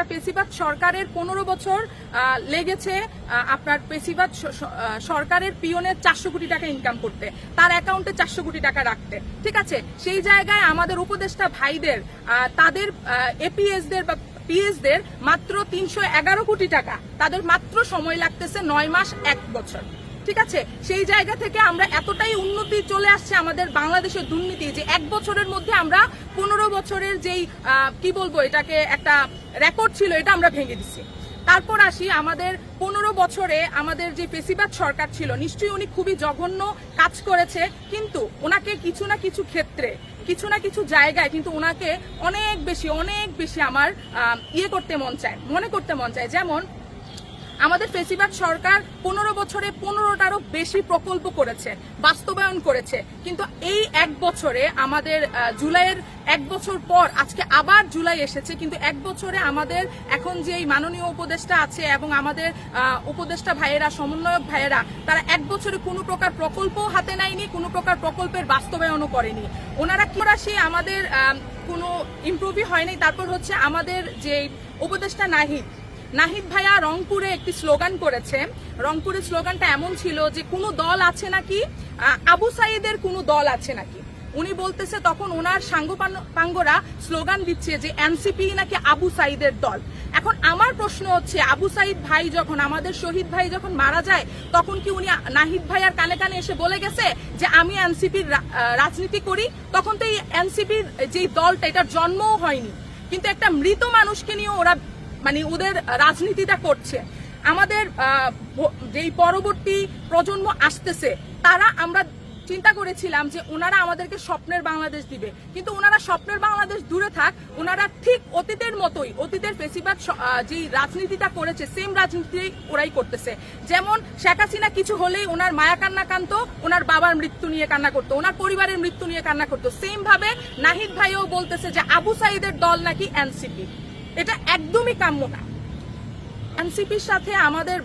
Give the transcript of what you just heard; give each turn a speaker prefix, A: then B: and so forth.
A: একটা পেশিবাদ সরকারের পনেরো বছর লেগেছে আপনার পেশিবাদ সরকারের পিয়নের চারশো কোটি টাকা ইনকাম করতে, তার অ্যাকাউন্টে চারশো কোটি টাকা রাখতে। ঠিক আছে? সেই জায়গায় আমাদের উপদেষ্টা ভাইদের তাদের এপিএসদের বা পিএসদের মাত্র তিনশো এগারো কোটি টাকা। তাদের মাত্র সময় লাগতেছে নয় মাস, এক বছর। ঠিক আছে? সেই জায়গা থেকে আমরা এতটাই উন্নতি চলে আসছে আমাদের বাংলাদেশের দুর্নীতি যে এক বছরের মধ্যে আমরা পনেরো বছরের যেই কি বলব এটাকে, একটা রেকর্ড ছিল, এটা আমরা ভেঙে দিচ্ছি তারপর আসি আমাদের পনেরো বছরে আমাদের যে পেশিবাদ সরকার ছিল, নিশ্চয়ই উনি খুবই জঘন্য কাজ করেছে, কিন্তু ওনাকে কিছু না কিছু ক্ষেত্রে, কিছু না কিছু জায়গায় কিন্তু ওনাকে অনেক বেশি অনেক বেশি আমার ইয়ে করতে মন চায়, মনে করতে মন চায়। যেমন আমাদের ফেসিবাদ সরকার পনেরো বছরে পনেরোটারও বেশি প্রকল্প করেছে, বাস্তবায়ন করেছে। কিন্তু এই এক বছরে আমাদের জুলাইয়ের এক বছর পর, আজকে আবার জুলাই এসেছে, কিন্তু এক বছরে আমাদের এখন যে এই মাননীয় উপদেষ্টা আছে এবং আমাদের উপদেষ্টা ভাইয়েরা, সমন্বয়ক ভাইয়েরা, তারা এক বছরে কোনো প্রকার প্রকল্প হাতে নেয়নি, কোনো প্রকার প্রকল্পের বাস্তবায়নও করেনি। ওনারা কি রাশি আমাদের কোনো ইমপ্রুভই হয়নি, তারপর হচ্ছে আমাদের যে উপদেষ্টা নাহিদ নাহিদ ভাইয়া রংপুরে একটি স্লোগান করেছে। রংপুরের স্লোগানটা এমন ছিল যে, কোনো দল আছে নাকি? আবু সাইদের কোনো দল আছে নাকি? উনি বলতেছে, তখন ওনার সাঙ্গপাঙ্গরা স্লোগান দিচ্ছে যে, এনসিপি নাকি আবু সাইদের দল। এখন আমার প্রশ্ন হচ্ছে, আবু সাইদ ভাই যখন, আমাদের শহীদ ভাই যখন মারা যায়, তখন কি উনি নাহিদ ভাইয়ার কানে কানে এসে বলে গেছে যে, আমি এনসিপির রাজনীতি করি? তখন তো এই এনসিপির যেই দলটা, এটার জন্মও হয়নি। কিন্তু একটা মৃত মানুষকে নিয়ে ওরা মানে ওদের রাজনীতিটা করছে। আমাদের যেই পরবর্তী প্রজন্ম আসতেছে, তারা আমরা চিন্তা করেছিলাম যে ওনারা আমাদেরকে স্বপ্নের বাংলাদেশ দিবে। কিন্তু ওনারা স্বপ্নের বাংলাদেশ দূরে থাক, ওনারা ঠিক অতীতের মতোই, অতীতের বেশিরভাগ যে রাজনীতিটা করেছে সেম রাজনীতি ওরাই করতেছে। যেমন শেখ হাসিনা কিছু হলেই ওনার মায়া কান্না কান্ত ওনার বাবার মৃত্যু নিয়ে কান্না করতো, ওনার পরিবারের মৃত্যু নিয়ে কান্না করতো। সেম ভাবে নাহিদ ভাইও বলতেছে যে আবু সাইদের দল নাকি এনসিপি। এটা একদমই কাম্য না। এনসিপির সাথে আমাদের